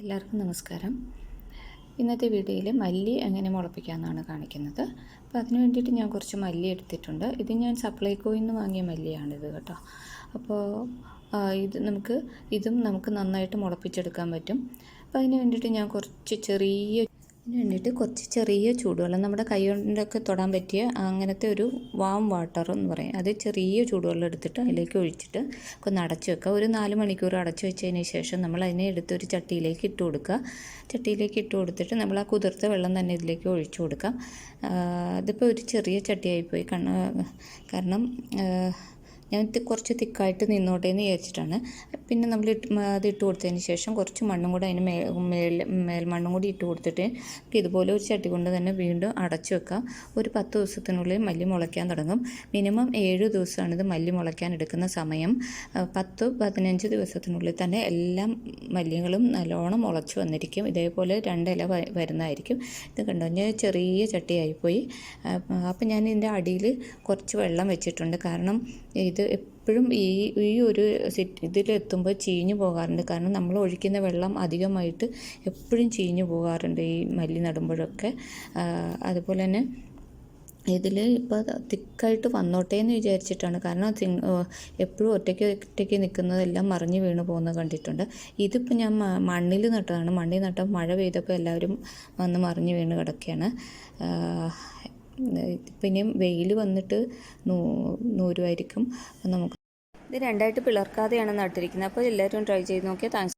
എല്ലാവർക്കും നമസ്കാരം. ഇന്നത്തെ വീഡിയോയിൽ മല്ലി എങ്ങനെ മുളപ്പിക്കാമെന്നാണ് കാണിക്കുന്നത്. അപ്പോൾ അതിന് വേണ്ടിയിട്ട് ഞാൻ കുറച്ച് മല്ലി എടുത്തിട്ടുണ്ട്. ഇത് ഞാൻ സപ്ലൈകോയിൽ നിന്ന് വാങ്ങിയ മല്ലിയാണിത് കേട്ടോ. അപ്പോൾ ഇത് നമുക്ക് ഇതും നമുക്ക് നന്നായിട്ട് മുളപ്പിച്ചെടുക്കാൻ പറ്റും. അപ്പോൾ അതിന് വേണ്ടിയിട്ട് ഞാൻ കുറച്ച് ചെറിയ അതിന് വേണ്ടിയിട്ട് കുറച്ച് ചെറിയ ചൂടുവെള്ളം നമ്മുടെ കൈ കൊണ്ടൊക്കെ തൊടാൻ പറ്റിയ അങ്ങനത്തെ ഒരു വാം വാട്ടർ എന്ന് പറയും. അത് ചെറിയ ചൂടുവെള്ളം എടുത്തിട്ട് അതിലേക്ക് ഒഴിച്ചിട്ട് ഒന്ന് അടച്ചു വെക്കുക. ഒരു നാല് മണിക്കൂർ അടച്ചു വെച്ചതിന് ശേഷം നമ്മൾ അതിനെ എടുത്ത് ഒരു ചട്ടിയിലേക്ക് ഇട്ട് കൊടുക്കുക. ചട്ടിയിലേക്ക് ഇട്ട് കൊടുത്തിട്ട് നമ്മൾ ആ കുതിർത്ത വെള്ളം തന്നെ ഇതിലേക്ക് ഒഴിച്ചു കൊടുക്കുക. അതിപ്പോൾ ഒരു ചെറിയ ചട്ടിയായിപ്പോയി. കാരണം ഞാൻ കുറച്ച് തിക്കായിട്ട് നിന്നോട്ടെ എന്ന് വിചാരിച്ചിട്ടാണ്. പിന്നെ നമ്മൾ അത് ഇട്ട് കൊടുത്തതിന് ശേഷം കുറച്ച് മണ്ണും കൂടെ അതിന് മേൽ മേൽ മേൽമണ്ണും കൂടി ഇട്ട് കൊടുത്തിട്ട് ഇതുപോലെ ഒരു ചട്ടി കൊണ്ട് തന്നെ വീണ്ടും അടച്ചു വെക്കാം. ഒരു പത്ത് ദിവസത്തിനുള്ളിൽ മല്ലി മുളയ്ക്കാൻ തുടങ്ങും. മിനിമം ഏഴ് ദിവസമാണ് ഇത് മല്ലി മുളയ്ക്കാൻ എടുക്കുന്ന സമയം. പത്ത് പതിനഞ്ച് ദിവസത്തിനുള്ളിൽ തന്നെ എല്ലാ മല്ലികളും നല്ലോണം മുളച്ചു വന്നിരിക്കും. ഇതേപോലെ രണ്ടില വരുന്നതായിരിക്കും. ഇത് കണ്ടോ? ഞാൻ ചെറിയ ചട്ടിയായിപ്പോയി. അപ്പം ഞാൻ ഇതിന്റെ അടിയിൽ കുറച്ച് വെള്ളം വെച്ചിട്ടുണ്ട്. കാരണം ഇത് എപ്പോഴും ഈ ഈ ഒരു ഇതിലെത്തുമ്പോൾ ചീഞ്ഞു പോകാറുണ്ട്. കാരണം നമ്മൾ ഒഴിക്കുന്ന വെള്ളം അധികമായിട്ട് എപ്പോഴും ചീഞ്ഞു പോകാറുണ്ട് ഈ മല്ലി നടുമ്പോഴൊക്കെ. അതുപോലെ തന്നെ ഇതിൽ ഇപ്പോൾ തിക്കായിട്ട് വന്നോട്ടെ എന്ന് വിചാരിച്ചിട്ടാണ്. കാരണം എപ്പോഴും ഒറ്റയ്ക്ക് ഒറ്റയ്ക്ക് നിൽക്കുന്നതെല്ലാം മറിഞ്ഞു വീണ് പോകുന്നത് കണ്ടിട്ടുണ്ട്. ഇതിപ്പോൾ ഞാൻ മണ്ണിൽ നട്ടതാണ്. മണ്ണിൽ നട്ട മഴ പെയ്തപ്പോൾ എല്ലാവരും വന്ന് മറിഞ്ഞു വീണ് കിടക്കുകയാണ് പിന്നെയും വെയിൽ വന്നിട്ട് നൂ അപ്പം നമുക്ക് ഇത് രണ്ടായിട്ട് പിളർക്കാതെയാണ് നട്ടിരിക്കുന്നത്. അപ്പോൾ എല്ലാവരും ട്രൈ ചെയ്ത് നോക്കിയാൽ താങ്ക്സ്